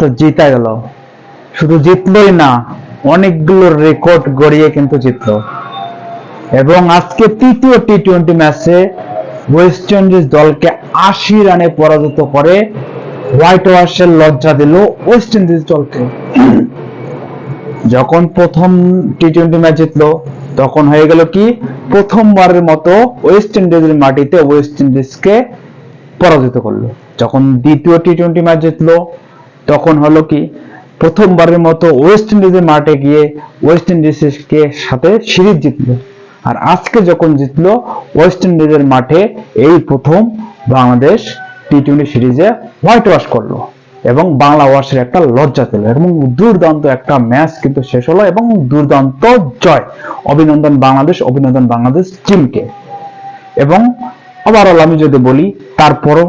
তো জিতা গেল। শুধু জিতলই না, অনেকগুলো রেকর্ড গড়িয়ে কিন্তু জিতলো। এবং আজকে তৃতীয় টি টোয়েন্টি ম্যাচে ওয়েস্ট ইন্ডিজ দলকে আশি রানে পরাজিত করে হোয়াইট ওয়াশের লজ্জা দিল ওয়েস্ট ইন্ডিজ দলকে। যখন প্রথম টি টোয়েন্টি ম্যাচ জিতলো, তখন হয়ে গেল কি? প্রথমবারের মতো ওয়েস্ট ইন্ডিজের মাটিতে ওয়েস্ট ইন্ডিজকে পরাজিত করল। যখন দ্বিতীয় টি টোয়েন্টি ম্যাচ জিতলো তখন হলো কি, প্রথমবারের মতো ওয়েস্ট ইন্ডিজের মাঠে গিয়ে ওয়েস্ট ইন্ডিজকে সাথে সিরিজ জিতলো। আর আজকে যখন জিতলো ওয়েস্ট ইন্ডিজের মাঠে এই প্রথম বাংলাদেশ টি টোয়েন্টি সিরিজে হোয়াইট ওয়াশ করল এবং বাংলা ওয়াশের একটা লজ্জা পেল এবং দুর্দান্ত একটা ম্যাচ কিন্তু শেষ হলো এবং দুর্দান্ত জয়। অভিনন্দন বাংলাদেশ অভিনন্দন বাংলাদেশ টিমকে এবং ওভারঅল আমি যদি বলি, তারপরও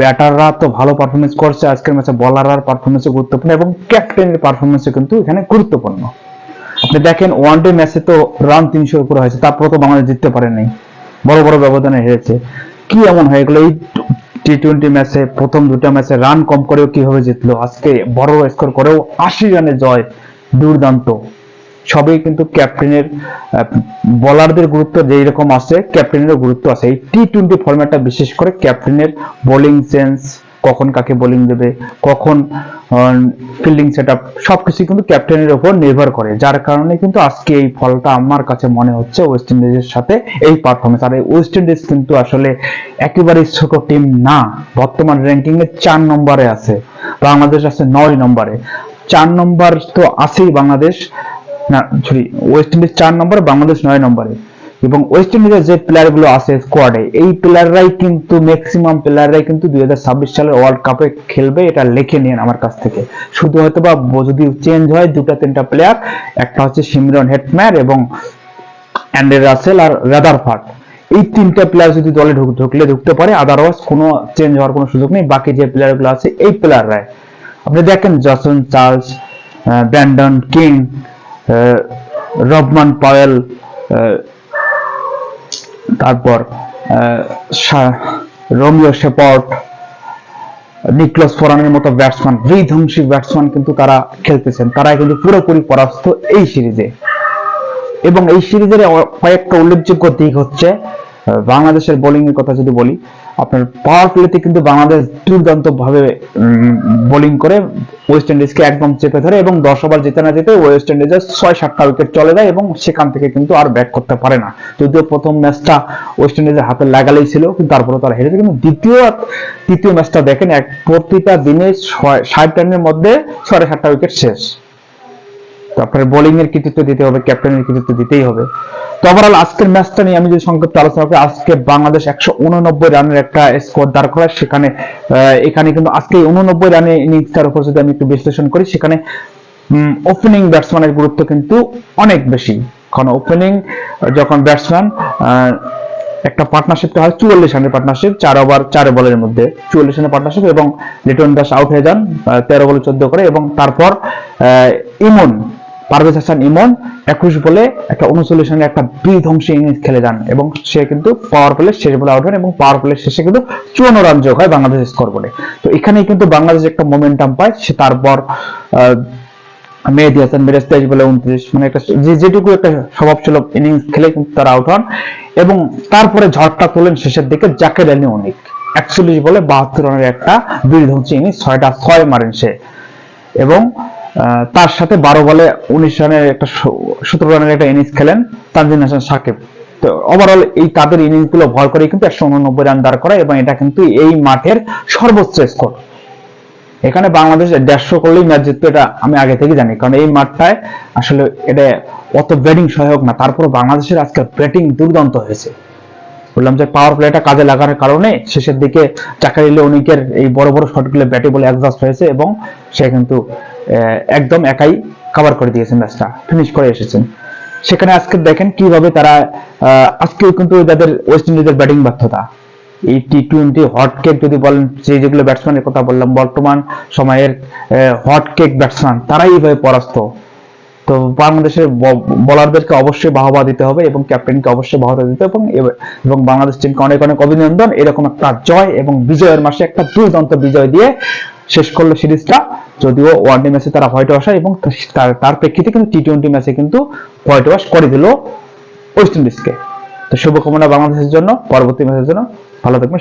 ব্যাটাররা তো ভালো পারফরমেন্স করছে, আজকের ম্যাচে বলাররা পারফরমেন্স গুরুত্বপূর্ণ এবং ক্যাপ্টেনের পারফরমেন্স কিন্তু এখানে গুরুত্বপূর্ণ। আপনি দেখেন ওয়ান ডে ম্যাচে তো রান তিনশোর উপরে হয়েছে তারপরে তো বাংলাদেশ জিততে পারেনি। বড় বড় ব্যবধানে হেরেছে। কি এমন হয়ে গেল? এই টি টোয়েন্টি ম্যাচে প্রথম দুটো ম্যাচে রান কম করেও কীভাবে জিতলো? আজকে বড় স্কোর করেও আশি রানে জয়, দুর্দান্ত। সবই কিন্তু ক্যাপ্টেনের বলারদের গুরুত্ব যেই রকম আছে ক্যাপ্টেনেরও গুরুত্ব আছে। এই টি টোয়েন্টি ফরম্যাটটা বিশেষ করে ক্যাপ্টেনের বোলিং সেন্স কখন কাকে বোলিং দেবে, কখন ফিল্ডিং সেট আপ সবকিছু কিন্তু ক্যাপ্টেনের উপর নির্ভর করে। যার কারণে কিন্তু আজকে এই ফলটা আমার কাছে মনে হচ্ছে ওয়েস্ট ইন্ডিজের সাথে এই পারফরমেন্স আর এই ওয়েস্ট ইন্ডিজ কিন্তু আসলে একেবারেই ছোট টিম না। বর্তমান র্যাঙ্কিং এ চার নম্বরে আছে। বাংলাদেশ আছে নয় নম্বরে। চার নম্বর তো আছেই বাংলাদেশ। না সরি ওয়েস্ট ইন্ডিজ চার নম্বরে, বাংলাদেশ নয় নম্বরে। এবং ওয়েস্ট ইন্ডিজের যে প্লেয়ারগুলো আছে স্কোয়াডে এই প্লেয়াররাই কিন্তু ম্যাক্সিমাম প্লেয়াররাই কিন্তু দুই সালের ওয়ার্ল্ড কাপে খেলবে, এটা লিখে নিন আমার কাছ থেকে। শুধু হয়তো বা, যদি চেঞ্জ হয় দুটা তিনটা প্লেয়ার একটা হচ্ছে সিমরন হেটম্যার এবং অ্যান্ডে রাসেল আর রাদারফার্ড এই তিনটা প্লেয়ার যদি দলে ঢুক- ঢুকলে ঢুকতে পারে আদারওয়াইজ কোনো চেঞ্জ হওয়ার কোনো সুযোগ নেই, বাকি যে প্লেয়ারগুলো আছে, এই প্লেয়াররাই আপনি দেখেন Johnson Charles Brandon King Rovman Powell তারপর রোমিও শেপর্ট নিকলাস ফোরানের মতো ব্যাটসম্যান বিধ্বংসী ব্যাটসম্যান কিন্তু তারা খেলতেছেন। তারা কিন্তু পুরোপুরি পরাস্ত এই সিরিজে। এবং এই সিরিজের কয়েকটা উল্লেখযোগ্য দিক হচ্ছে বাংলাদেশের বোলিং এর কথা যদি বলি, আপনার পাওয়ার প্লেতে কিন্তু বাংলাদেশ দুর্দান্ত ভাবে বোলিং করে ওয়েস্ট ইন্ডিজকে একদম চেপে ধরে এবং দশ ওভার জিতে না জিতে ওয়েস্ট ইন্ডিজের ছয় সাতটা উইকেট চলে যায় এবং সেখান থেকে কিন্তু আর ব্যাক করতে পারে না। যদিও প্রথম ম্যাচটা ওয়েস্ট ইন্ডিজের হাতে লাগালেই ছিল, কিন্তু তারপরে তারা হেরেছে। কিন্তু দ্বিতীয় তৃতীয় ম্যাচটা দেখেন, এক প্রতিটা দিনে ছয়- ষাট রানের মধ্যে ছয় সাতটা উইকেট শেষ। তো আপনার বোলিং এর কৃতিত্ব দিতে হবে ক্যাপ্টেনের কৃতিত্ব দিতেই হবে। তো ওভারঅল আজকের ম্যাচটা নিয়ে আমি যদি সংক্ষিপ্ত আলোচনা করি, আজকে বাংলাদেশ একশো উননব্বই রানের একটা স্কোর দাঁড় করায়। সেখানে এখানে কিন্তু আজকে উননব্বই রানের ইনিংসটার উপর যদি আমি একটু বিশ্লেষণ করি, সেখানে ওপেনিং ব্যাটসম্যানের গুরুত্ব কিন্তু অনেক বেশি। কারণ ওপেনিং যখন ব্যাটসম্যান একটা পার্টনারশিপটা হয়, চুয়াল্লিশ রানের পার্টনারশিপ চার ওভার চার বলের মধ্যে। চুয়াল্লিশ রানের পার্টনারশিপ এবং লিটন দাস আউট হয়ে যান তেরো বলে চোদ্দ করে এবং তারপর ইমন পারভেজ হাসান ইমন একুশ বলে একটা উনচল্লিশ রানের একটা বিধ্বংসী ইনিংস খেলে যান এবং সে কিন্তু পাওয়ার প্লে শেষ বলে আউট হন এবং পাওয়ার প্লে শেষে কিন্তু চুয়ান্ন রান যোগ হয় বাংলাদেশ স্কোর বলে তো এখানেই কিন্তু বাংলাদেশ একটা মোমেন্টাম পায়, সে তারপর মেহেদি হাসান মিরাজ তেইশ বলে উনত্রিশ মানে একটা যে যেটুকু একটা স্বভাব ছিল ইনিংস খেলে কিন্তু তারা আউট হন এবং তারপরে ঝড়টা তোলেন শেষের দিকে জাকের আলী অনেক। একচল্লিশ বলে বাহাত্তর রানের একটা বিধ্বংসী ইনিংস ছয়টা ছয় মারেন সে। এবং তার সাথে বারো বলে উনিশ রানের একটা সতেরো রানের একটা ইনিংস খেলেন, তানজিন হাসান সাকিব। তো ওভারঅল এই তাদের ইনিংসগুলো ভর করে কিন্তু একশো উননব্বই রান দাঁড় করা এবং এটা কিন্তু এই মাঠের সর্বোচ্চ স্কোর। এখানে বাংলাদেশ দেড়শো করলেই ম্যাচ জিতবে এটা আমি আগে থেকে জানি, কারণ এই মাঠটায় আসলে এটা অত ব্যাটিং সহায়ক না তারপর বাংলাদেশের আজকে ব্যাটিং দুর্দান্ত হয়েছে। বললাম যে পাওয়ার প্লেটা কাজে লাগানোর কারণে শেষের দিকে চাকারিলে অনেকের এই বড় বড় শটগুলো ব্যাটে বলে অ্যাডজাস্ট হয়েছে এবং সে কিন্তু একদম একাই কভার করে দিয়েছেন ম্যাচটা ফিনিশ করে এসেছেন। সেখানে আজকে দেখেন কীভাবে তারা আজকেও কিন্তু তাদের ওয়েস্ট ইন্ডিজের ব্যাটিং ব্যর্থতা এই টি টোয়েন্টি হট কেক যদি বলেন যে যেগুলো ব্যাটসম্যানের কথা বললাম, বর্তমান সময়ের হট কেক ব্যাটসম্যান তারাই এইভাবে পরাস্ত। তো বাংলাদেশের বোলারদেরকে অবশ্যই বাহবা দিতে হবে এবং ক্যাপ্টেনকে অবশ্যই বাহবা দিতে হবে এবং বাংলাদেশ টিমকে অনেক অনেক অভিনন্দন। এরকম একটা জয় এবং বিজয়ের মাসে একটা দুর্দান্ত বিজয় দিয়ে শেষ করল সিরিজটা, যদিও ওয়ানডে ম্যাচে তারা হোয়াইট ওয়াশ এবং তার প্রেক্ষিতে কিন্তু টি টোয়েন্টি ম্যাচে কিন্তু হোয়াইট ওয়াশ করে দিল ওয়েস্ট ইন্ডিজকে। তো শুভকামনা বাংলাদেশের জন্য, পরবর্তী ম্যাচের জন্য। ভালো থাকবেন